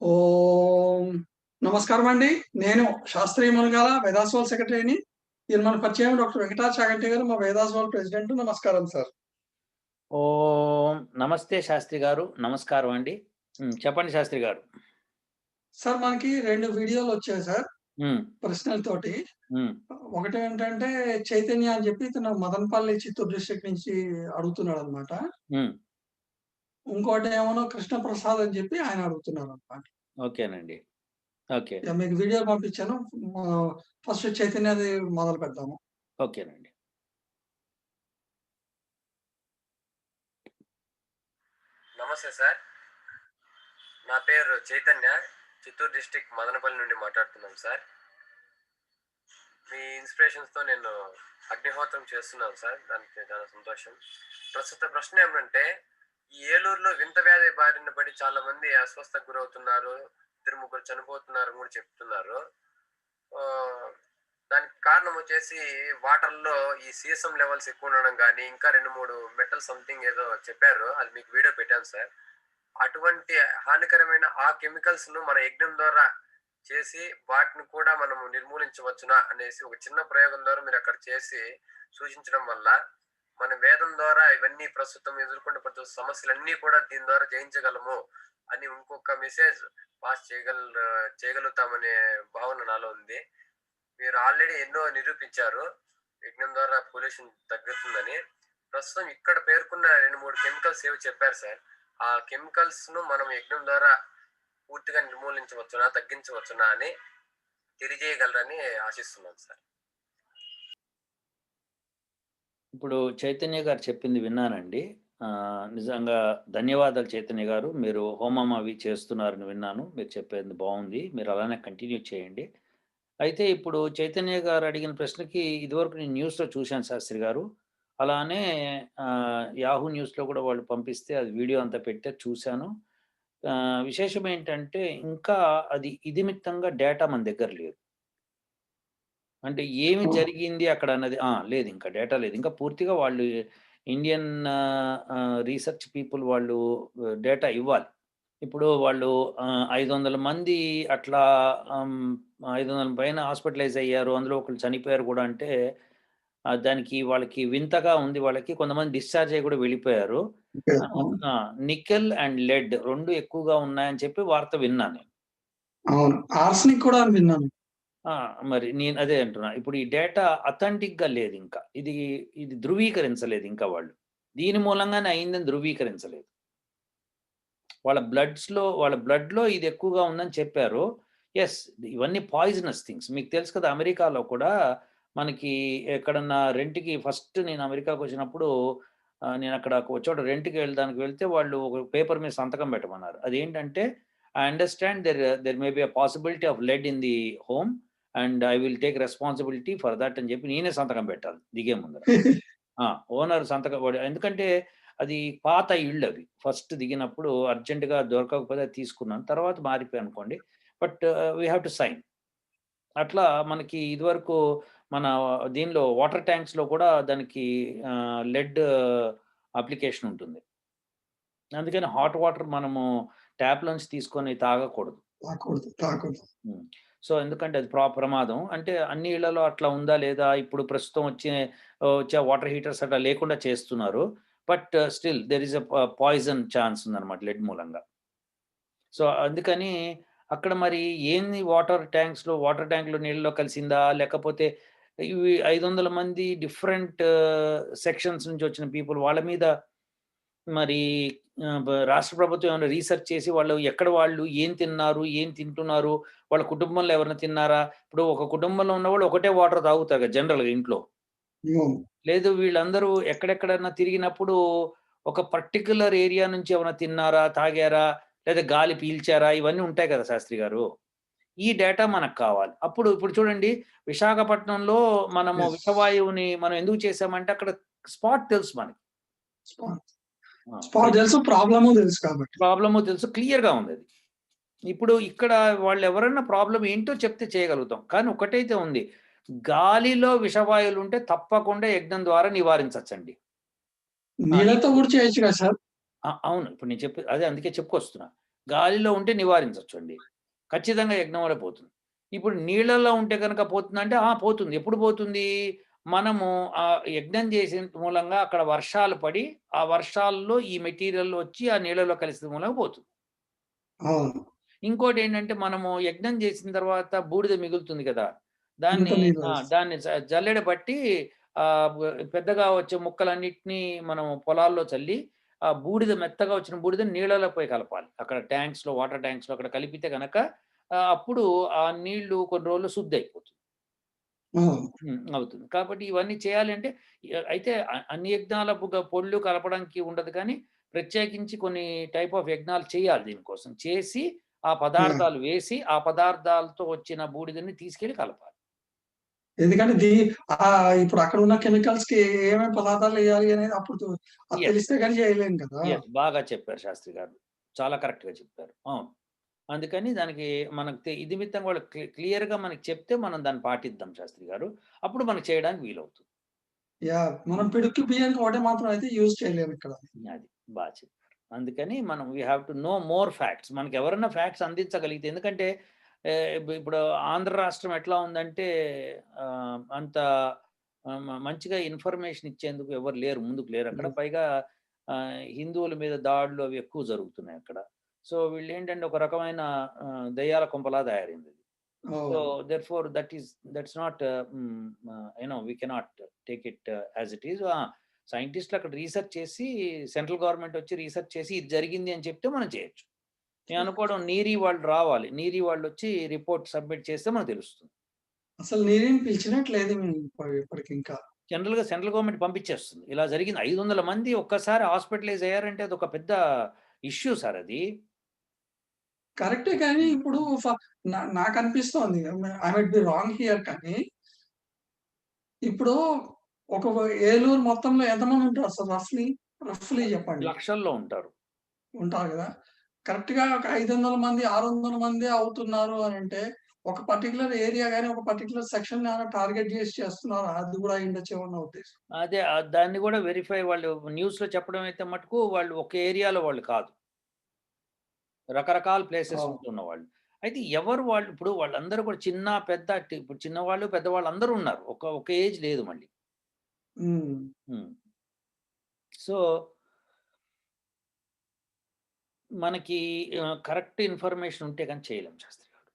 ఓం నమస్కారం అండి. నేను శాస్త్రీయ మునగాల వేదాస్వాల్ సెక్రటరీని. ఈయన మన పరిచయం డాక్టర్ వెంకటాచ చాగంటి గారు మా వేదాస్వాల్ ప్రెసిడెంట్ నమస్కారం సార్. ఓం నమస్తే శాస్త్రి గారు. నమస్కారం అండి. చెప్పండి శాస్త్రి గారు. సార్ మనకి రెండు వీడియోలు వచ్చాయి సార్. ఉమ్, ప్రశ్నల తోటి. ఉమ్, ఒకటి ఏంటంటే చైతన్య అని చెప్పి ఇతను మదనపల్లి చిత్తూరు డిస్ట్రిక్ట్ నుంచి అడుగుతున్నాడు అనమాట ఇంకోటి ఏమో కృష్ణ ప్రసాద్ అని చెప్పి ఆయన అడుగుతున్నారు అనమాట ఓకేనండి. ఓకే. మీకు వీడియో పంపించాను. ఫస్ట్ చైతన్యది మొదలు పెడదాము. ఓకేనండి. నమస్తే సార్. నా పేరు చైతన్య. చిత్తూరు డిస్టిక్ మదనపల్లి నుండి మాట్లాడుతున్నాం సార్. మీ ఇన్స్పిరేషన్స్తో నేను అగ్నిహోత్రం చేస్తున్నాను సార్. దానికి చాలా సంతోషం. ప్రస్తుత ప్రశ్న ఏమంటే ఈ ఏలూరులో వింత వ్యాధి బారిన పడి చాలా మంది అస్వస్థకు గురవుతున్నారు. ఇద్దరు ముగ్గురు చనిపోతున్నారు కూడా చెప్తున్నారు. దానికి కారణం వచ్చేసి వాటర్లో ఈ సీసం లెవెల్స్ ఎక్కువ ఉండడం కానీ ఇంకా రెండు మూడు మెటల్ సంథింగ్ ఏదో చెప్పారు. అది మీకు వీడియో పెట్టాను సార్. అటువంటి హానికరమైన ఆ కెమికల్స్ను మన యజ్ఞం ద్వారా చేసి వాటిని కూడా మనము నిర్మూలించవచ్చునా అనేసి ఒక చిన్న ప్రయోగం ద్వారా మీరు అక్కడ చేసి సూచించడం వల్ల మన వేదం ద్వారా ఇవన్నీ ప్రస్తుతం ఎదుర్కొంటే ప్రతి సమస్యలన్నీ కూడా దీని ద్వారా జయించగలము అని ఇంకొక మెసేజ్ పాస్ చేయగల చేయగలుగుతామనే భావన నాలో ఉంది. మీరు ఆల్రెడీ ఎన్నో నిరూపించారు. యజ్ఞం ద్వారా పొల్యూషన్ తగ్గుతుందని. ప్రస్తుతం ఇక్కడ పేర్కొన్న రెండు మూడు కెమికల్స్ ఏవి చెప్పారు సార్. ఆ కెమికల్స్ను మనం యజ్ఞం ద్వారా పూర్తిగా నిర్మూలించవచ్చునా తగ్గించవచ్చునా అని తెలియజేయగలరని ఆశిస్తున్నాను సార్. ఇప్పుడు చైతన్య గారు చెప్పింది విన్నానండి. నిజంగా ధన్యవాదాలు చైతన్య గారు. మీరు హోమం అవి చేస్తున్నారని విన్నాను. మీరు చెప్పేది బాగుంది. మీరు అలానే కంటిన్యూ చేయండి. అయితే ఇప్పుడు చైతన్య గారు అడిగిన ప్రశ్నకి ఇదివరకు నేను న్యూస్లో చూశాను శాస్త్రి గారు. అలానే యాహూ న్యూస్లో కూడా వాళ్ళు పంపిస్తే అది వీడియో అంతా పెట్టే చూశాను. విశేషం ఏంటంటే ఇంకా అది ఇదిమిత్తంగా డేటా మన దగ్గర లేదు. అంటే ఏమి. జరిగింది అక్కడ అన్నది ఆ, లేదు ఇంకా డేటా లేదు. ఇంకా పూర్తిగా వాళ్ళు ఇండియన్ రీసెర్చ్ పీపుల్ వాళ్ళు డేటా ఇవ్వాలి. ఇప్పుడు వాళ్ళు ఐదు వందల మంది అట్లా ఐదు వందల పైన హాస్పిటలైజ్ అయ్యారు. అందులో ఒకళ్ళు చనిపోయారు కూడా అంటే దానికి వాళ్ళకి వింతగా ఉంది. వాళ్ళకి కొంతమంది డిశ్చార్జ్ అయ్యి కూడా వెళ్ళిపోయారు. నికెల్ అండ్ లెడ్ రెండు ఎక్కువగా ఉన్నాయని చెప్పి వార్త విన్నాను నేను. అవును. ఆర్సనిక్ కూడా విన్నాను. ఆ, మరి నేను అదే అంటున్నా. ఇప్పుడు ఈ డేటా అథెంటిక్గా లేదు ఇంకా. ఇది ఇది ధృవీకరించలేదు ఇంకా వాళ్ళు. దీని మూలంగానే అయిందని ధృవీకరించలేదు. వాళ్ళ బ్లడ్స్లో వాళ్ళ బ్లడ్లో ఇది ఎక్కువగా ఉందని చెప్పారు. ఎస్ ఇవన్నీ పాయిజనస్ థింగ్స్. మీకు తెలుసు కదా అమెరికాలో కూడా మనకి ఎక్కడన్నా రెంట్కి ఫస్ట్ నేను అమెరికాకు వచ్చినప్పుడు నేను అక్కడ ఒక చోట రెంట్కి వెళ్ళడానికి వెళ్తే వాళ్ళు ఒక పేపర్ మీద సంతకం పెట్టమన్నారు. అదేంటంటే I understand there there may be a possibility of lead in the home. And I will take responsibility for that అని చెప్పి నేనే సంతకం పెట్టాలి దిగే ముందర. ఓనర్ సంతకం ఎందుకంటే అది పాత ఇళ్ళు అవి. ఫస్ట్ దిగినప్పుడు అర్జెంటుగా దొరకకపోతే అది తీసుకున్నాను. తర్వాత మారిపోయి అనుకోండి. But we have to sign అట్లా మనకి ఇదివరకు మన దీనిలో వాటర్ ట్యాంక్స్లో కూడా దానికి లెడ్ అప్లికేషన్ ఉంటుంది. అందుకని హాట్ వాటర్ మనము ట్యాప్ నుంచి తీసుకొని తాగకూడదు. తాకూడదు తాకూడదు సో ఎందుకంటే అది ప్రా ప్రమాదం. అంటే అన్ని ఇళ్ళలో అట్లా ఉందా లేదా? ఇప్పుడు ప్రస్తుతం వచ్చే వచ్చే వాటర్ హీటర్స్ అట్లా లేకుండా చేస్తున్నారు. But still there is a poison chance ఉందన్నమాట లెడ్ మూలంగా. సో అందుకని అక్కడ మరి ఏంది వాటర్ ట్యాంక్స్లో వాటర్ ట్యాంక్లో నీళ్ళలో కలిసిందా? లేకపోతే ఇవి ఐదు వందల మంది డిఫరెంట్ సెక్షన్స్ నుంచి వచ్చిన పీపుల్ వాళ్ళ మీద మరి రాష్ట్ర ప్రభుత్వం ఏమైనా రీసెర్చ్ చేసి వాళ్ళు ఎక్కడ వాళ్ళు ఏం తిన్నారు ఏం తింటున్నారు వాళ్ళ కుటుంబంలో ఎవరైనా తిన్నారా? ఇప్పుడు ఒక కుటుంబంలో ఉన్న వాళ్ళు ఒకటే వాటర్ తాగుతారు కదా జనరల్గా ఇంట్లో. లేదు వీళ్ళందరూ ఎక్కడెక్కడన్నా తిరిగినప్పుడు ఒక పర్టికులర్ ఏరియా నుంచి ఏమైనా తిన్నారా తాగారా లేదా గాలి పీల్చారా ఇవన్నీ ఉంటాయి కదా శాస్త్రి గారు. ఈ డేటా మనకు కావాలి. అప్పుడు ఇప్పుడు చూడండి విశాఖపట్నంలో మనము. విషవాయువుని మనం ఎందుకు చేసామంటే అక్కడ స్పాట్ తెలుసు మనకి. స్పాట్ తెలుసు ప్రాబ్లము తెలుసు కాబట్టి. ప్రాబ్లము తెలుసు క్లియర్గా ఉంది అది. ఇప్పుడు ఇక్కడ వాళ్ళు ఎవరన్నా ప్రాబ్లం ఏంటో చెప్తే చేయగలుగుతాం. కానీ ఒకటైతే ఉంది గాలిలో విషవాయువులు ఉంటే తప్పకుండా యజ్ఞం ద్వారా నివారించవచ్చండి నీళ్ళతో కూడా చేయొచ్చు కదా సార్? అవును. ఇప్పుడు నేను చెప్పి అదే అందుకే చెప్పుకొస్తున్నా. గాలిలో ఉంటే నివారించవచ్చండి ఖచ్చితంగా యజ్ఞం వల్ల పోతుంది. ఇప్పుడు నీళ్ళల్లో ఉంటే కనుక పోతుందంటే ఆ పోతుంది. ఎప్పుడు పోతుంది? మనము ఆ యజ్ఞం చేసిన మూలంగా అక్కడ వర్షాలు పడి ఆ వర్షాల్లో ఈ మెటీరియల్ వచ్చి ఆ నీళ్ళలో కలిసిన మూలంగా పోతుంది. ఇంకోటి ఏంటంటే మనము యజ్ఞం చేసిన తర్వాత బూడిద మిగులుతుంది కదా. దాన్ని. దాన్ని జల్లెడ పట్టి ఆ పెద్దగా వచ్చే ముక్కలన్నిటినీ మనం పొలాల్లో చల్లి ఆ బూడిద మెత్తగా వచ్చిన బూడిద నీళ్ళలో పోయి కలపాలి. అక్కడ ట్యాంక్స్లో వాటర్ ట్యాంక్స్లో అక్కడ కలిపితే కనుక అప్పుడు ఆ నీళ్ళు కొన్ని రోజులు శుద్ధి అయిపోతుంది. అవుతుంది. కాబట్టి ఇవన్నీ చేయాలి అంటే ఇ- అయితే అన్ని యజ్ఞాల పొళ్ళు కలపడానికి ఉండదు కానీ ప్రత్యేకించి కొన్ని టైప్ ఆఫ్ యజ్ఞాలు చేయాలి దీనికోసం. చేసి ఆ పదార్థాలు వేసి ఆ పదార్థాలతో వచ్చిన బూడిదని తీసుకెళ్ళి కలపాలి. ఎందుకంటే దీ ఆ ఇప్పుడు అక్కడ ఉన్న కెమికల్స్కి ఏమేమి పదార్థాలు వేయాలి అనేది అప్పుడు. తెలిస్తే కానీ చేయలేం కదా. బాగా చెప్పారు శాస్త్రి గారు. చాలా కరెక్ట్గా చెప్పారు. అవును. అందుకని దానికి మనకు ఇది మిత్తం కూడా క్లియర్గా మనకి చెప్తే మనం దాన్ని పాటిద్దాం శాస్త్రి గారు. అప్పుడు మనకు చేయడానికి వీలవుతుంది. యా మనం పిడుక్కి బియ్యానికి ఒకటే మాత్రం అయితే యూజ్ చేయలేము ఇక్కడ. అది బాగా చెప్పారు. అందుకని మనం we have to know more facts మనకి ఎవరైనా ఫ్యాక్ట్స్ అందించగలిగితే ఎందుకంటే ఇప్పుడు ఆంధ్ర రాష్ట్రం ఎట్లా ఉందంటే అంత మంచిగా ఇన్ఫర్మేషన్ ఇచ్చేందుకు ఎవరు లేరు ముందుకు లేరు. అక్కడ. పైగా హిందువుల మీద దాడులు అవి ఎక్కువ జరుగుతున్నాయి అక్కడ. సో వీళ్ళు ఏంటంటే ఒక రకమైన దయ్యాల కొంపలా తయారైంది so. Therefore that is that's not you know we cannot take it as it is సైంటిస్టులు అక్కడ రీసెర్చ్ చేసి సెంట్రల్ గవర్నమెంట్ వచ్చి రీసెర్చ్ చేసి ఇది జరిగింది అని చెప్తే మనం చేయొచ్చు. నేను అనుకోవడం నీరీ వాళ్ళు రావాలి. నీరీ వాళ్ళు వచ్చి రిపోర్ట్ సబ్మిట్ చేస్తే మనకు తెలుస్తుంది. అసలు నేనేం పిలిచినట్లేదు ఇప్పటికి ఇంకా. జనరల్గా సెంట్రల్ గవర్నమెంట్ పంపించేస్తుంది. ఇలా జరిగింది. ఐదు వందల మంది ఒక్కసారి హాస్పిటలైజ్ అయ్యారంటే అది ఒక పెద్ద ఇష్యూ సార్ అది. కరెక్టే కానీ ఇప్పుడు నాకు అనిపిస్తోంది I might be wrong here కానీ ఇప్పుడు ఒక ఏలూరు మొత్తంలో ఎంతమంది ఉంటారు అసలు రఫ్లీ రఫ్లీ చెప్పండి. లక్షల్లో ఉంటారు. ఉంటారు కదా? కరెక్ట్గా ఒక ఐదు వందల మంది ఆరు వందల మంది అవుతున్నారు అని అంటే ఒక పర్టికులర్ ఏరియా కానీ ఒక పర్టికులర్ సెక్షన్ టార్గెట్ చేసి చేస్తున్నారు? అది కూడా ఉండొచ్చు ఏమన్నా ఉద్దేశం? అదే దాన్ని కూడా వెరిఫై వాళ్ళు న్యూస్లో చెప్పడం అయితే మటుకు వాళ్ళు ఒక ఏరియాలో వాళ్ళు కాదు. రకరకాల ప్లేసెస్. ఉంటున్న వాళ్ళు అయితే ఎవరు వాళ్ళు ఇప్పుడు వాళ్ళందరూ కూడా చిన్న పెద్ద ఇప్పుడు చిన్నవాళ్ళు పెద్దవాళ్ళు అందరూ ఉన్నారు. ఒక ఒక ఏజ్ లేదు మళ్ళీ. సో మనకి కరెక్ట్ ఇన్ఫర్మేషన్ ఉంటే కానీ చేయలేం శాస్త్రి గారు.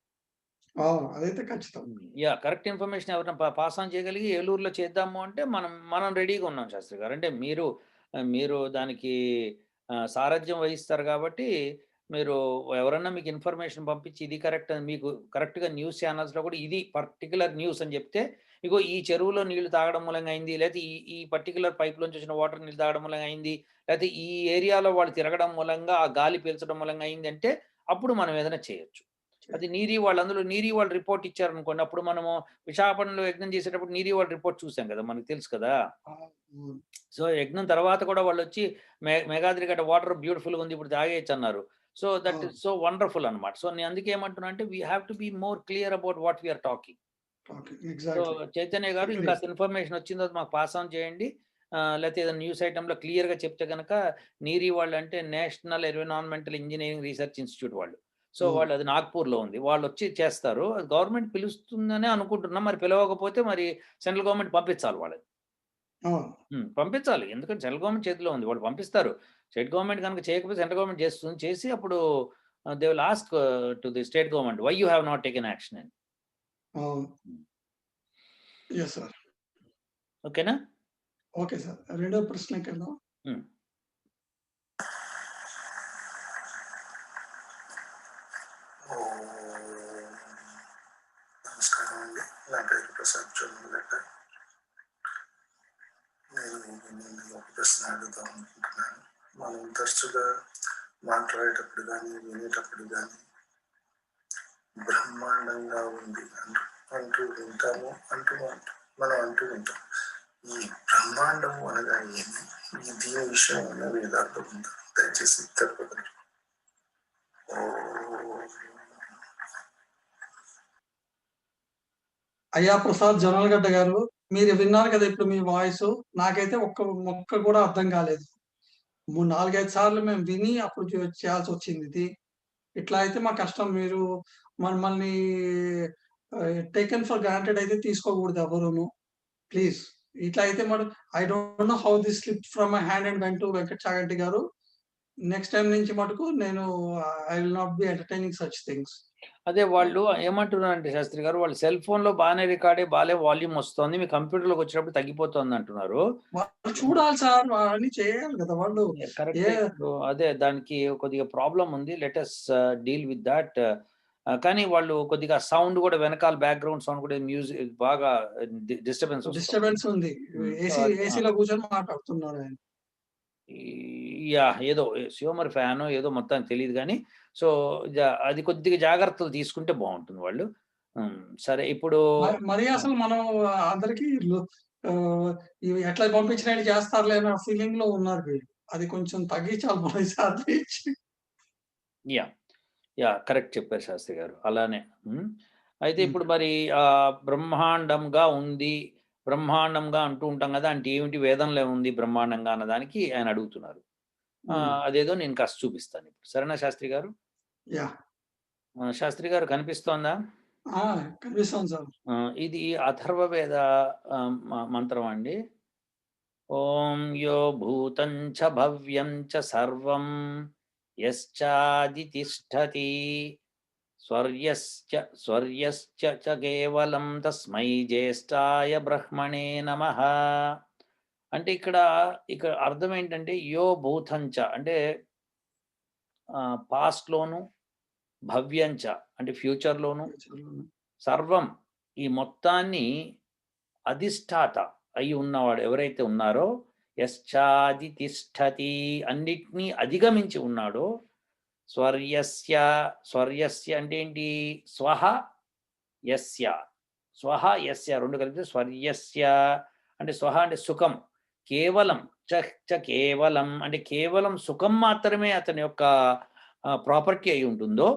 అదైతే ఖచ్చితం. యా కరెక్ట్ ఇన్ఫర్మేషన్ ఎవరైనా పాస్ ఆన్ చేయగలిగి ఏలూరులో చేద్దాము అంటే మనం మనం రెడీగా ఉన్నాం శాస్త్రి గారు. అంటే మీరు మీరు దానికి సారథ్యం వహిస్తారు కాబట్టి మీరు ఎవరన్నా మీకు ఇన్ఫర్మేషన్ పంపించి ఇది కరెక్ట్ అని మీకు కరెక్ట్గా న్యూస్ ఛానల్స్లో కూడా ఇది పర్టికులర్ న్యూస్ అని చెప్తే ఇగో ఈ చెరువులో నీళ్ళు తాగడం మూలంగా అయింది లేకపోతే ఈ ఈ పర్టికులర్ పైప్ నుంచి వచ్చిన వాటర్ నీళ్ళు తాగడం మూలంగా అయింది లేకపోతే ఈ ఏరియాలో వాళ్ళు తిరగడం మూలంగా ఆ గాలి పీల్చడం మూలంగా అయింది అంటే అప్పుడు మనం ఏదైనా చేయొచ్చు. అది నీరి వాళ్ళు అందులో నీరి వాళ్ళు రిపోర్ట్ ఇచ్చారు అనుకోండి అప్పుడు మనము విశాఖపట్నంలో యజ్ఞం చేసేటప్పుడు నీరి వాళ్ళు రిపోర్ట్ చూసాం కదా మనకు తెలుసు కదా. సో యజ్ఞం తర్వాత కూడా వాళ్ళు వచ్చి మే మేఘాద్రి గట్ట వాటర్ బ్యూటిఫుల్ ఉంది ఇప్పుడు తాగేయచ్చు అన్నారు. So that. Is so wonderful అనమాట సో నేను అందుకే ఏమంటున్నా అంటే we have to be more clear about what we are talking so Chaitanya garu. ఇంకా ఇన్ఫర్మేషన్ వచ్చిందో మాకు పాస్ ఆన్ చేయండి. లేకపోతే ఏదైనా న్యూస్ ఐటెంలో క్లియర్గా చెప్తే కనుక నీరి వాళ్ళు అంటే national environmental engineering research institute వాళ్ళు. So Hmm. వాళ్ళు అది నాగ్పూర్లో ఉంది. వాళ్ళు వచ్చి చేస్తారు. గవర్నమెంట్ పిలుస్తుందనే అనుకుంటున్నాం. మరి పిలవకపోతే మరి సెంట్రల్ గవర్నమెంట్ పంపించాలి వాళ్ళని. ఉమ్, పంపించాలి. ఎందుకంటే సెంట్రల్ గవర్నమెంట్ చేతిలో ఉంది. వాళ్ళు పంపిస్తారు. స్టేట్ గవర్నమెంట్ కనుక చేయకపోతే సెంట్రల్ గవర్నమెంట్ చేస్తుంది చేసి అప్పుడు they will ask to the state government why you have not taken action అని ఎస్ సార్ ఓకేనా ఓకే సార్ రెండో ప్రశ్నకి వెళ్దాం ఉమ్. నమస్కారం అండి. నా పేరు ప్రసాద్ చొమ్మలగడ్డ నేను నేను ఒక ప్రశ్న అడుగుదాం అనుకుంటున్నాను. మనం తరచుగా మాట్లాడేటప్పుడు కానీ వినేటప్పుడు కానీ బ్రహ్మాండంగా ఉంది అంటూ అంటూ వింటాము అంటూ మనం అంటూ ఉంటాం. ఈ బ్రహ్మాండము అనగా ఏమి? ఈ దీని విషయం అన్న వేదాంతం ఉందా? దయచేసి తెలుపగలరు ఓ అయ్యా ప్రసాద్ జొన్నలగడ్డ గారు మీరు విన్నారు కదా ఇప్పుడు మీ వాయిస్? నాకైతే ఒక్క మొక్క కూడా అర్థం కాలేదు. మూడు నాలుగైదు సార్లు మేము విని అప్పుడు చేయాల్సి వచ్చింది ఇది. ఇట్లా అయితే మా కష్టం. మీరు మమ్మల్ని టేకెన్ ఫర్ గ్రాంటెడ్ అయితే తీసుకోకూడదు ఎవరును. ప్లీజ్ ఇట్లా అయితే మరి I don't know how this slip from my hand and went to Venkat Chaganti garu. Next time నుంచి మటుకు నేను I will not be entertaining such things అదే వాళ్ళు ఏమంటున్నారంటే శాస్త్రి గారు వాళ్ళు సెల్ ఫోన్లో బాగానే రికార్డే బాగానే వాల్యూమ్ వస్తుంది మీ కంప్యూటర్లోకి వచ్చినప్పుడు తగ్గిపోతుంది అంటున్నారు. చూడాలి సార్ అని చేయాలి కదా వాళ్ళు. కరెక్ట్. అదే దానికి కొద్దిగా ప్రాబ్లం ఉంది. లెటెస్ డీల్ విత్ దాట్ కానీ వాళ్ళు కొద్దిగా సౌండ్ కూడా వెనకాల బ్యాక్గ్రౌండ్ సౌండ్ కూడా మ్యూజిక్ బాగా డిస్టర్బెన్స్ డిస్టర్బెన్స్ ఉంది. Hmm. ఏసీ So, ఏసీలో కూర్చొని మాట్లాడుతున్నారు యా ఏదో శివమరి ఫ్యాన్ ఏదో మొత్తం తెలియదు కానీ సో అది కొద్దిగా జాగ్రత్తలు తీసుకుంటే బాగుంటుంది వాళ్ళు సరే ఇప్పుడు మరి- అసలు మనం అందరికి ఎట్లా పంపించినట్టు చేస్తారులే అన్న ఫీలింగ్లో ఉన్నారు వీళ్ళు అది కొంచెం తగ్గించాలి మన శాస్త్రి యా యా కరెక్ట్ చెప్పారు శాస్త్రి గారు అలానే. అయితే. ఇప్పుడు మరి ఆ బ్రహ్మాండంగా ఉంది బ్రహ్మాండంగా అంటూ ఉంటాం కదా అంటే ఏమిటి వేదంలో ఉంది బ్రహ్మాండంగా అన్నదానికి ఆయన అడుగుతున్నారు. అదేదో నేను కాస్త చూపిస్తాను ఇప్పుడు. సరేనా శాస్త్రి గారు? యా. శాస్త్రి గారు కనిపిస్తోందా? కనిపిస్తుంది సార్. ఇది అథర్వవేద మంత్రం అండి. ఓం యో భూతం చ భవ్యం చ సర్వం యశ్చాదితిష్టతి. స్వర్యశ్చ స్వర్యశ్చ చ కేవలం తస్మై జ్యేష్ఠాయ బ్రహ్మణే నమః. అంటే ఇక్కడ ఇక్కడ అర్థం ఏంటంటే యో భూతంచ అంటే పాస్ట్ లోను భవ్యంచ అంటే ఫ్యూచర్ లోను. సర్వం ఈ మొత్తాన్ని అధిష్టాత అయి ఉన్నవాడు ఎవరైతే ఉన్నారో యశ్చాది తిష్టతి అన్నిటినీ అధిగమించి ఉన్నాడో స్వర్యస్య స్వర్యస్య అంటే ఏంటి? స్వహ యస్య. స్వహ యస్య రెండు కలిపితే స్వర్యస్య. అంటే స్వహ అంటే సుఖం. కేవలం చ చ కేవలం అంటే కేవలం సుఖం మాత్రమే అతని యొక్క ప్రాపర్టీ అయి ఉంటుందో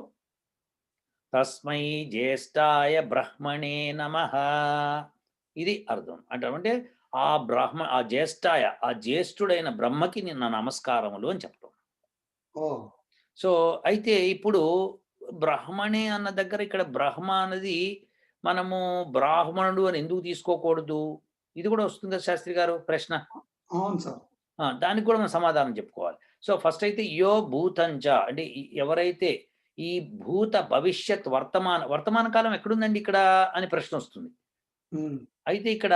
తస్మై జ్యేష్ఠాయ బ్రహ్మణే నమ. ఇది అర్థం. అంటే ఆ బ్రహ్మ ఆ జ్యేష్ఠాయ ఆ జ్యేష్ఠుడైన బ్రహ్మకి నిన్న నమస్కారములు అని చెప్పడం సో అయితే ఇప్పుడు బ్రహ్మణే అన్న దగ్గర ఇక్కడ బ్రహ్మ అన్నది మనము బ్రాహ్మణుడు అని ఎందుకు తీసుకోకూడదు? ఇది కూడా వస్తుంది శాస్త్రి గారు ప్రశ్న? అవును సార్. దానికి కూడా మనం సమాధానం చెప్పుకోవాలి. సో ఫస్ట్ అయితే యో భూతంచ అంటే ఎవరైతే ఈ భూత భవిష్యత్ వర్తమాన వర్తమాన కాలం ఎక్కడుందండి ఇక్కడ అని ప్రశ్న వస్తుంది. అయితే ఇక్కడ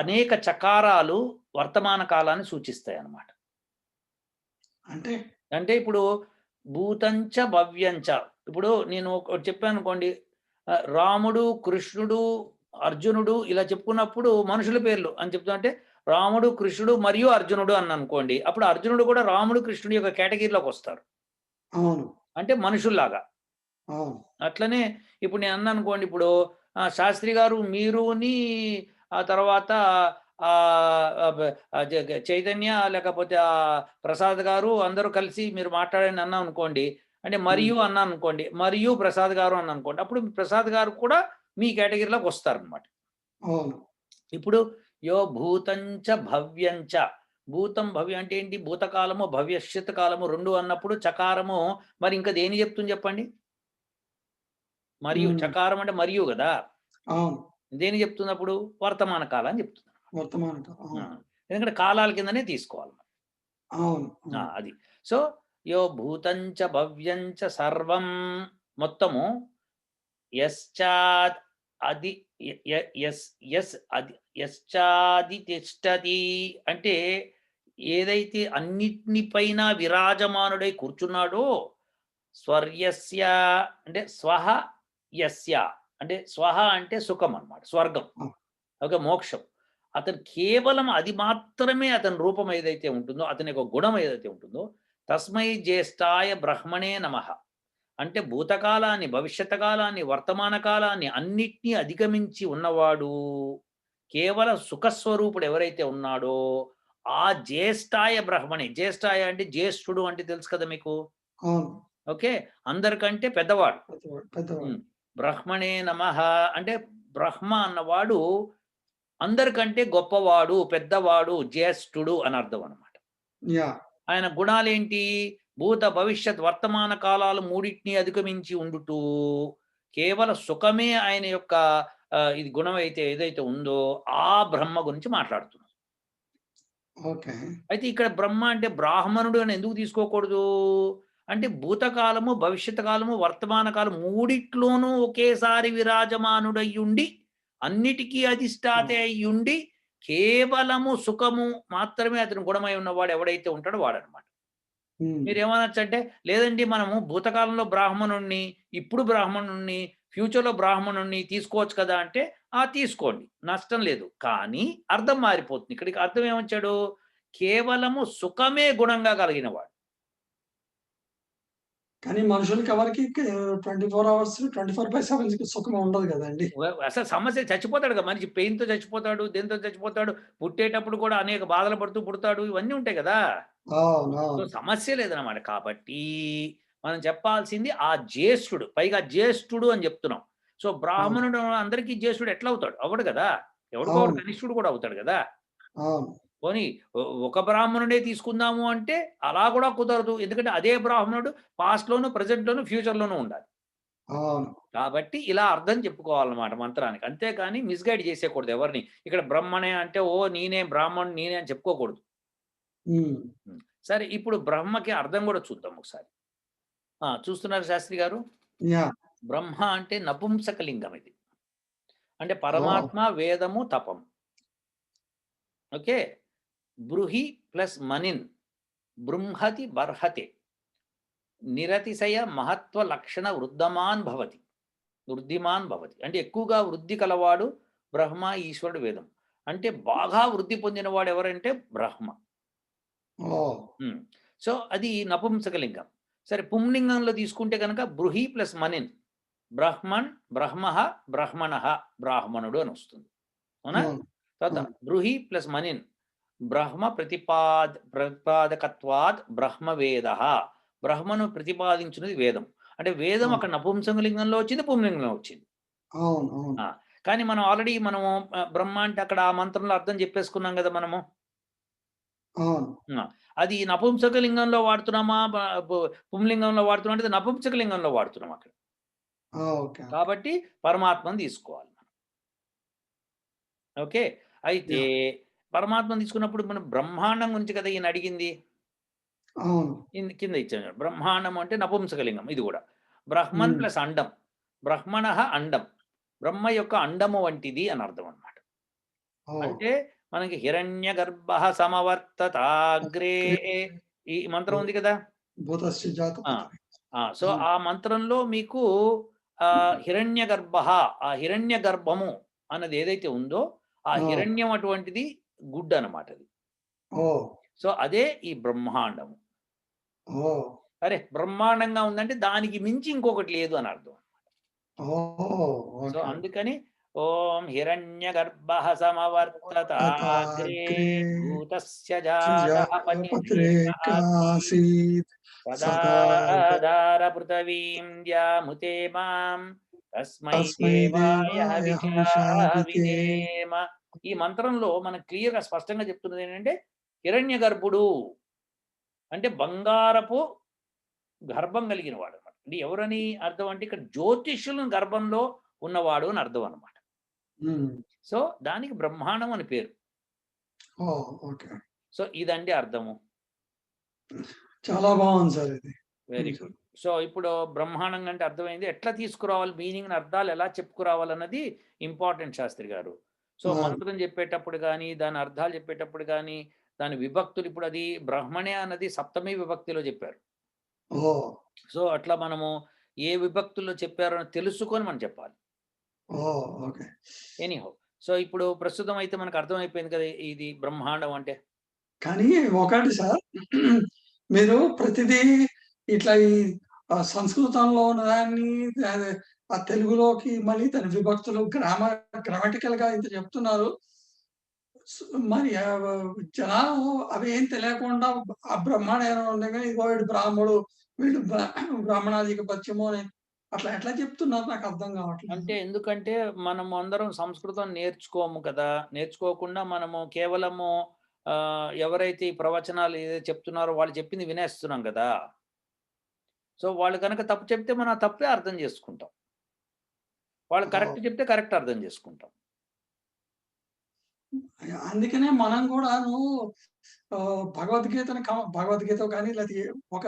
అనేక చకారాలు వర్తమాన కాలాన్ని సూచిస్తాయి అన్నమాట అంటే? అంటే ఇప్పుడు భూతంచ భవ్యంచ. ఇప్పుడు నేను ఒకటి చెప్పాను అనుకోండి రాముడు కృష్ణుడు అర్జునుడు ఇలా చెప్పుకున్నప్పుడు మనుషుల పేర్లు అని చెప్తా అంటే రాముడు కృష్ణుడు మరియు అర్జునుడు అని అనుకోండి. అప్పుడు అర్జునుడు కూడా రాముడు కృష్ణుడు యొక్క కేటగిరీలోకి వస్తారు. అవును. అంటే మనుషుల్లాగా. అవును. అట్లనే ఇప్పుడు నేను అన్నాను అనుకోండి ఇప్పుడు శాస్త్రి గారు మీరుని ఆ తర్వాత ఆ చైతన్య లేకపోతే ఆ ప్రసాద్ గారు అందరూ కలిసి మీరు మాట్లాడని అన్నాం అనుకోండి. అంటే మరియు అన్నాను అనుకోండి. మరియు ప్రసాద్ గారు అన్నాను అనుకోండి. అప్పుడు ప్రసాద్ గారు కూడా మీ కేటగిరీలోకి వస్తారనమాట ఇప్పుడు యో భూతంచ భవ్యంచ భూతం భవ్యం అంటే ఏంటి? భూతకాలము భవిష్యత్ కాలము రెండు అన్నప్పుడు చకారము మరి ఇంకా దేని చెప్తుంది చెప్పండి? మరియు. చకారం అంటే మరియు కదా? దేని చెప్తుంది అప్పుడు? వర్తమాన కాలం అని చెప్తుంది. వర్తమాన ఎందుకంటే కాలాల కిందనే తీసుకోవాలి. అది. సో యో భూతంచ భవ్యంచ సర్వం మొత్తము యశ్చాద్ అది యశ్చాది తిష్టతి అంటే ఏదైతే అన్నిటినిపైన విరాజమానుడై కూర్చున్నాడో స్వర్యస్య అంటే స్వహ యస్య అంటే స్వహ అంటే సుఖం అన్నమాట స్వర్గం. ఒక మోక్షం. అతను కేవలం అది మాత్రమే అతని రూపం ఏదైతే ఉంటుందో అతని యొక్క గుణం ఏదైతే ఉంటుందో తస్మై జ్యేష్ఠాయ బ్రహ్మణే నమః. అంటే భూతకాలాన్ని భవిష్యత్ కాలాన్ని వర్తమాన కాలాన్ని అన్నిటినీ అధిగమించి ఉన్నవాడు కేవలం సుఖస్వరూపుడు ఎవరైతే ఉన్నాడో ఆ జ్యేష్ఠాయ బ్రహ్మణి. జ్యేష్ఠాయ అంటే జ్యేష్ఠుడు అంటే తెలుసు కదా మీకు? ఓకే? అందరికంటే పెద్దవాడు. బ్రహ్మణే నమః అంటే బ్రహ్మ అన్నవాడు అందరికంటే గొప్పవాడు పెద్దవాడు జ్యేష్ఠుడు అని అర్థం అనమాట ఆయన గుణాలేంటి? భూత భవిష్యత్ వర్తమాన కాలాలు మూడింటిని అధిగమించి ఉండుటూ కేవల సుఖమే ఆయన యొక్క ఇది గుణం అయితే ఏదైతే ఉందో ఆ బ్రహ్మ గురించి మాట్లాడుతున్నాం ఓకే. అయితే ఇక్కడ బ్రహ్మ అంటే బ్రాహ్మణుడు అని ఎందుకు తీసుకోకూడదు? అంటే భూతకాలము భవిష్యత్ కాలము వర్తమాన కాలం మూడిట్లోనూ ఒకేసారి విరాజమానుడయ్యుండి అన్నిటికీ అధిష్టాతే అయ్యుండి కేవలము సుఖము మాత్రమే అతని గుణమై ఉన్నవాడు ఎవడైతే ఉంటాడో వాడనమాట మీరు ఏమనొచ్చు అంటే లేదండి మనము భూతకాలంలో బ్రాహ్మణుణ్ణి ఇప్పుడు బ్రాహ్మణుణ్ణి ఫ్యూచర్లో బ్రాహ్మణుణ్ణి తీసుకోవచ్చు కదా అంటే ఆ తీసుకోండి నష్టం లేదు. కానీ అర్థం మారిపోతుంది. ఇక్కడికి అర్థం ఏమొచ్చాడు? కేవలము సుఖమే గుణంగా కలిగినవాడు కానీ మనుషులకి ఎవరికి twenty four hours twenty four by seven సుఖం ఉండదు కదండి. అసలు సమస్య చచ్చిపోతాడు కదా మనిషి పెయిన్తో చచ్చిపోతాడు దేంతో చచ్చిపోతాడు పుట్టేటప్పుడు కూడా అనేక బాధలు పడుతూ పుడతాడు ఇవన్నీ ఉంటాయి కదా. సమస్య లేదనమాట కాబట్టి మనం చెప్పాల్సింది ఆ జ్యేష్ఠుడు పైగా జ్యేష్ఠుడు అని చెప్తున్నాం. సో బ్రాహ్మణుడు అందరికీ జ్యేష్ఠుడు ఎట్లా అవుతాడు? అవడు కదా. ఎవరికో. కనిష్ఠుడు కూడా అవుతాడు కదా. పోనీ ఒక బ్రాహ్మణుడే తీసుకుందాము అంటే అలా కూడా కుదరదు. ఎందుకంటే అదే బ్రాహ్మణుడు past లోను present లోను future లోను ఉండాలి. కాబట్టి ఇలా అర్థం చెప్పుకోవాలన్నమాట మంత్రానికి. అంతేకాని మిస్గైడ్ చేసేయకూడదు ఎవరిని. ఇక్కడ బ్రహ్మణే అంటే ఓ నేనే బ్రాహ్మణుడు నేనే అని చెప్పుకోకూడదు. సరే ఇప్పుడు బ్రహ్మకి అర్థం కూడా చూద్దాం ఒకసారి. ఆ, చూస్తున్నారు శాస్త్రి గారు? బ్రహ్మ అంటే నపుంసకలింగం ఇది. అంటే పరమాత్మ వేదము తపం. ఓకే? బృహి ప్లస్ మనిన్ బృంహతి బర్హతే. నిరతిశయ మహత్వ లక్షణ వృద్ధమాన్ భవతి. వృద్ధిమాన్ భవతి. అంటే ఎక్కువగా వృద్ధి కలవాడు బ్రహ్మ ఈశ్వరుడు వేదం. అంటే బాగా వృద్ధి పొందినవాడు ఎవరంటే బ్రహ్మ. సో అది నపుంసకలింగం సరే పుంలింగంలో తీసుకుంటే కనుక బృహి ప్లస్ మనిన్ బ్రహ్మణ్ బ్రహ్మ బ్రహ్మణ బ్రాహ్మణుడు అని వస్తుంది. అవునా? తర్వాత. బృహి ప్లస్ మనిన్ బ్రహ్మ ప్రతిపాద ప్రతిపాదకత్వాత్ బ్రహ్మవేద. బ్రహ్మను ప్రతిపాదించినది వేదం. అంటే వేదం. అక్కడ నపుంసకలింగంలో వచ్చింది పుంలింగంలో వచ్చింది. కానీ మనం ఆల్రెడీ మనము బ్రహ్మ అంటే అక్కడ ఆ మంత్రంలో అర్థం చెప్పేసుకున్నాం కదా మనము. అది నపుంసకలింగంలో వాడుతున్నామా పుంలింగంలో వాడుతున్నాం అంటే నపుంసకలింగంలో వాడుతున్నాం అక్కడ. కాబట్టి పరమాత్మను తీసుకోవాలి మనం. ఓకే? అయితే పరమాత్మను తీసుకున్నప్పుడు మనం బ్రహ్మాండం గురించి కదా ఈయన అడిగింది? కింద ఇచ్చాను బ్రహ్మాండం అంటే నపుంసకలింగం ఇది కూడా. బ్రహ్మన్. ప్లస్ అండం. బ్రహ్మణ అండం. బ్రహ్మ యొక్క అండము వంటిది అని అర్థం అన్నమాట. ఓ. అంటే మనకి హిరణ్య గర్భ సమవర్తతాగ్రే ఈ మంత్రం ఉంది కదా? సో. ఆ మంత్రంలో మీకు ఆ హిరణ్య గర్భ ఆ హిరణ్య గర్భము అన్నది ఏదైతే ఉందో ఆ. హిరణ్యం అటువంటిది గుడ్ అన్నమాట అది. సో అదే ఈ బ్రహ్మాండము. అరే బ్రహ్మాండంగా ఉందంటే దానికి మించి ఇంకొకటి లేదు అని అర్థం సో అందుకని ఓం హిరణ్య గర్భ సదాధార పృథవీం ద్యాముతే మాం తస్మై దేవాయ విధేమ. ఈ మంత్రంలో మనకు క్లియర్గా స్పష్టంగా చెప్తున్నది ఏంటంటే హిరణ్య గర్భుడు అంటే బంగారపు గర్భం కలిగిన వాడు అనమాట అంటే ఎవరని అర్థం అంటే ఇక్కడ జ్యోతిష్యులను గర్భంలో ఉన్నవాడు అని అర్థం అనమాట సో దానికి బ్రహ్మాండం అని పేరు. సో ఇదండి అర్థము. చాలా బాగుంది సార్ ఇది. వెరీ. గుడ్. సో ఇప్పుడు బ్రహ్మాండం అంటే అర్థమైంది. ఎట్లా తీసుకురావాలి? మీనింగ్ అర్థాలు ఎలా చెప్పుకురావాలన్నది ఇంపార్టెంట్ శాస్త్రి గారు. సో. మంత్రం చెప్పేటప్పుడు కానీ దాని అర్థాలు చెప్పేటప్పుడు కానీ దాని విభక్తులు ఇప్పుడు అది బ్రహ్మణే అన్నది సప్తమి విభక్తిలో చెప్పారు. సో అట్లా మనము ఏ విభక్తుల్లో చెప్పారో తెలుసుకొని మనం చెప్పాలి. ఎనీహో. సో ఇప్పుడు ప్రస్తుతం అయితే మనకు అర్థమైపోయింది కదా ఇది బ్రహ్మాండం అంటే. కానీ ఒకటి సార్ మీరు ప్రతిదీ ఇట్లా ఈ సంస్కృతంలో ఉన్నదాన్ని ఆ తెలుగులోకి మళ్ళీ తన విభక్తులు గ్రామ గ్రామటికల్గా ఇంత చెప్తున్నారు. మరి జనాలు అవి ఏం తెలియకుండా ఆ బ్రహ్మాండ ఉండగా ఇగో వీడు బ్రాహ్మడు వీడు బ్రా- బ్రాహ్మణాధిపత్యము అని అట్లా ఎట్లా చెప్తున్నారు? నాకు అర్థం కావట్లేదు. అంటే ఎందుకంటే మనం అందరం సంస్కృతం నేర్చుకోము కదా. నేర్చుకోకుండా మనము కేవలము ఆ, ఎవరైతే ఈ ప్రవచనాలు ఏదైతే చెప్తున్నారో వాళ్ళు చెప్పింది వినేస్తున్నాం కదా. సో వాళ్ళు కనుక తప్పు చెప్తే మనం ఆ తప్పే అర్థం చేసుకుంటాం వాళ్ళు కరెక్ట్. చెప్తే కరెక్ట్ అర్థం చేసుకుంటాం అందుకనే మనం ఆహ్, భగవద్గీతని భగవద్గీత కానీ లేతే ఒక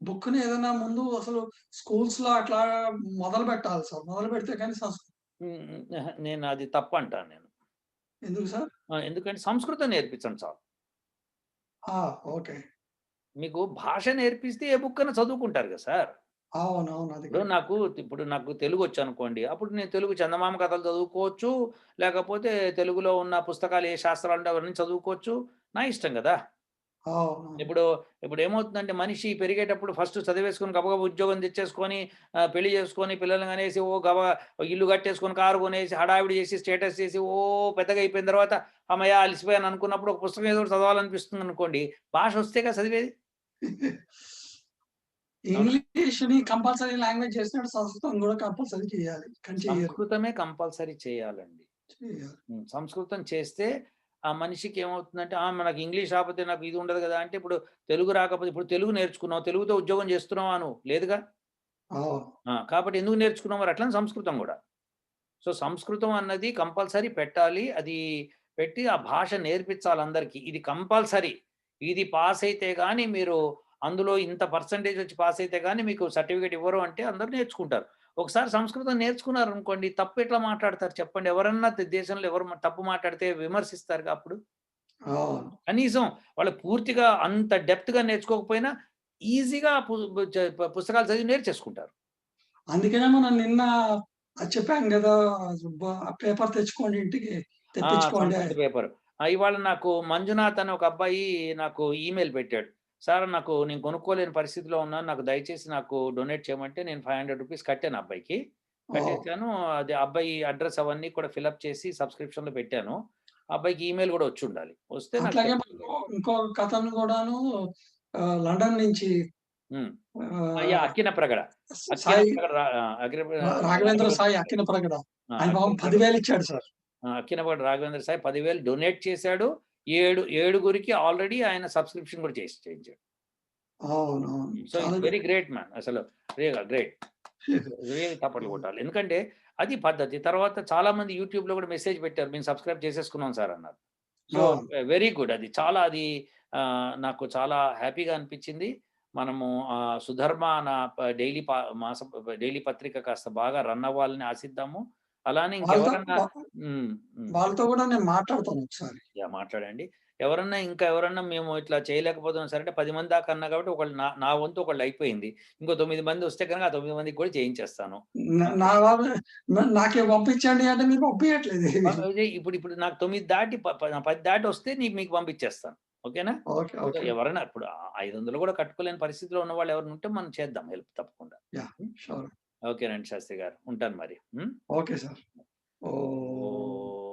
బుక్‌ని ఏదైనా ముందు అసలు స్కూల్స్‌లో అట్లా మొదలుపెట్టాలి సార్. మొదలుపెడితే కానీ సంస్ హ్మ్. హ్మ్. అహా! నేను అది తప్పు అంటాను నేను. ఎందుకు సార్? ఎందుకంటే సంస్కృతం నేర్పించండి. ఆ! ఓకే. మీకు భాష నేర్పిస్తే ఏ బుక్ అన్నా చదువుకుంటారు కదా సార్. అవునవును. అది ఇప్పుడు నాకు ఇప్పుడు నాకు తెలుగొచ్చనుకోండి. అప్పుడు నేను తెలుగు చందమామ కథలు చదువుకోవచ్చు. లేకపోతే తెలుగులో ఉన్న పుస్తకాలు ఏ శాస్త్రాలు ఉంటే అవన్నీ చదువుకోవచ్చు. నా ఇష్టం! అవును. ఇప్పుడు ఇప్పుడు ఏమవుతుందంటే మనిషి పెరిగేటప్పుడు ఫస్ట్ చదివేసుకొని గబగబా ఉద్యోగం తెచ్చేసుకొని పెళ్ళి చేసుకొని పిల్లల్ని కనేసి ఓ గబ ఇల్లు కట్టేసుకొని, కారు కొనేసి, హడావిడి చేసి, స్టేటస్ చేసి ఓ పెద్దగా అయిపోయిన తర్వాత హమ్మయ్య! అలిసిపోయాను అనుకున్నప్పుడు ఒక పుస్తకం ఏదో ఒకటి చదవాలనిపిస్తుందనుకోండి. భాష వస్తేగా చదివేది. అవునా? ఇంగ్లీష్‌ని కంపల్సరీ లాంగ్వేజ్ చేసినట్టు సంస్కృతం కూడా కంపల్సరీ చేయాలి. సంస్కృతమే కంపల్సరీ చేయాలండి. సంస్కృతం చేస్తే ఆ మనిషికి ఏమవుతుందంటే, ఆ! మనకు ఇంగ్లీష్ రాకపోతే నాకు ఇది ఉండదు గదా! అంటే ఇప్పుడు తెలుగు రాకపోతే ఇప్పుడు తెలుగు నేర్చుకున్నావు. తెలుగుతో ఉద్యోగం చేస్తున్నావా నువ్వు? లేదుగా. కాబట్టి ఎందుకు నేర్చుకున్నావు మరి అట్లనే సంస్కృతం గూడా. సో, సంస్కృతం అన్నది కంపల్సరీ పెట్టాలి. అది పెట్టి ఆ భాష నేర్పించాలి అందరికి. ఇది కంపల్సరీ. ఇది పాస్ అయితే గాని మీరు అందులో ఇంత పర్సెంటేజ్ వచ్చి పాస్ అయితే గాని మీకు సర్టిఫికేట్ ఇవ్వరు అంటే అందరూ నేర్చుకుంటారు. ఒకసారి సంస్కృతం నేర్చుకున్నారనుకోండి తప్పు ఎట్లా మాట్లాడతారు చెప్పండి? ఎవరన్నా దేశంలో ఎవరు తప్పు మాట్లాడితే విమర్శిస్తారుగా అప్పుడు. కనీసం వాళ్ళు పూర్తిగా అంత డెప్త్‌గా నేర్చుకోకపోయినా ఈజీగా పుస్తకాలు చదివి నేర్చేసుకుంటారు. అందుకనే మనం నిన్న అది చెప్పాం గదా! బ పేపర్ తెచ్చుకోండి ఇంటికి! తెప్పించుకోండి. పేపర్. ఇవాళ నాకు మంజునాథ్ అని ఒక అబ్బాయి నాకు ఈమెయిల్ పెట్టాడు. సార్ నాకు నేను కొనుక్కోలేని పరిస్థితిలో ఉన్నాను. నాకు దయచేసి నాకు డొనేట్ చేయమంటే నేను రూ. 500 కట్టాను ఆ అబ్బాయికి. కట్టేసాను. అది అబ్బాయి అడ్రెస్ అవన్నీ కూడా ఫిలప్ చేసి సబ్స్క్రిప్షన్‌లో పెట్టాను. ఆ అబ్బాయికి ఈమెయిల్. వస్తే నాకు అట్లాగే చెప్తాను. మనకు ఇంకొక కథను కూడాను లండన్ నుంచి యాహ్! అక్కిన ప్రగడ. రాఘవేంద్ర సాయి అక్కిన ప్రగడ. ఆయన. 10,000 ఇచ్చాడు సార్. అక్కినపాటి రాఘవేంద్ర సాయి 10,000 డొనేట్ చేశాడు. ఏడు ఏడుగురికి ఆల్రెడీ ఆయన సబ్స్క్రిప్షన్ కూడా చేసి చేయించాడు. So, very great man. అసలు గ్రేట్. చప్పట్లు కొట్టాలి. ఎందుకంటే అది పద్ధతి. తర్వాత చాలా మంది యూట్యూబ్‌లో కూడా మెసేజ్ పెట్టారు. మేము సబ్స్క్రైబ్ చేసేసుకున్నాం సార్ అన్నారు. సో. వెరీ గుడ్ అది. చాలా అది నాకు చాలా హ్యాపీగా అనిపించింది. మనము సుధర్మ నా డైలీ మాస డైలీ పత్రిక కాస్త బాగా రన్ అవ్వాలని ఆశిద్దాము. అలానే ఇంకెవరన్నా. వాళ్ళతో కూడా నేను మాట్లాడతాను ఒకసారి. మాట్లాడండి. ఎవరన్నా ఇంకా ఎవరన్నా మేము ఇట్లా చేయలేకపోతున్నాం సార్ అంటే 10 మంది దాకా అన్నా కాబట్టి ఒకళ్ళు నా నా వంతు ఒకళ్ళు అయిపోయింది. ఇంకో 9 మంది వస్తే గనుక ఆ 9 మందికి కూడా చేయించేస్తాను. నా వాళ్ళు నాకే పంపించండి అంటే మీరు. ఆ! అదే ఇప్పుడు ఇప్పుడు నాకు 9 దాటి ప ప 10 దాటి వస్తే నీ మీకు పంపించేస్తాను. ఓకేనా? ఓకే. So, okay. ఎవరైనా ఇప్పుడు ఆహ్, 500 కూడా కట్టుకోలేని పరిస్థితిలో ఉన్నవాళ్ళు ఎవరైనా ఉంటే మనం చేద్దాం హెల్ప్ తప్పకుండా. షూర్. ఓకే ఓకేనండి శాస్త్రి గారు. ఉంటాను మరి. Okay sir. ఓ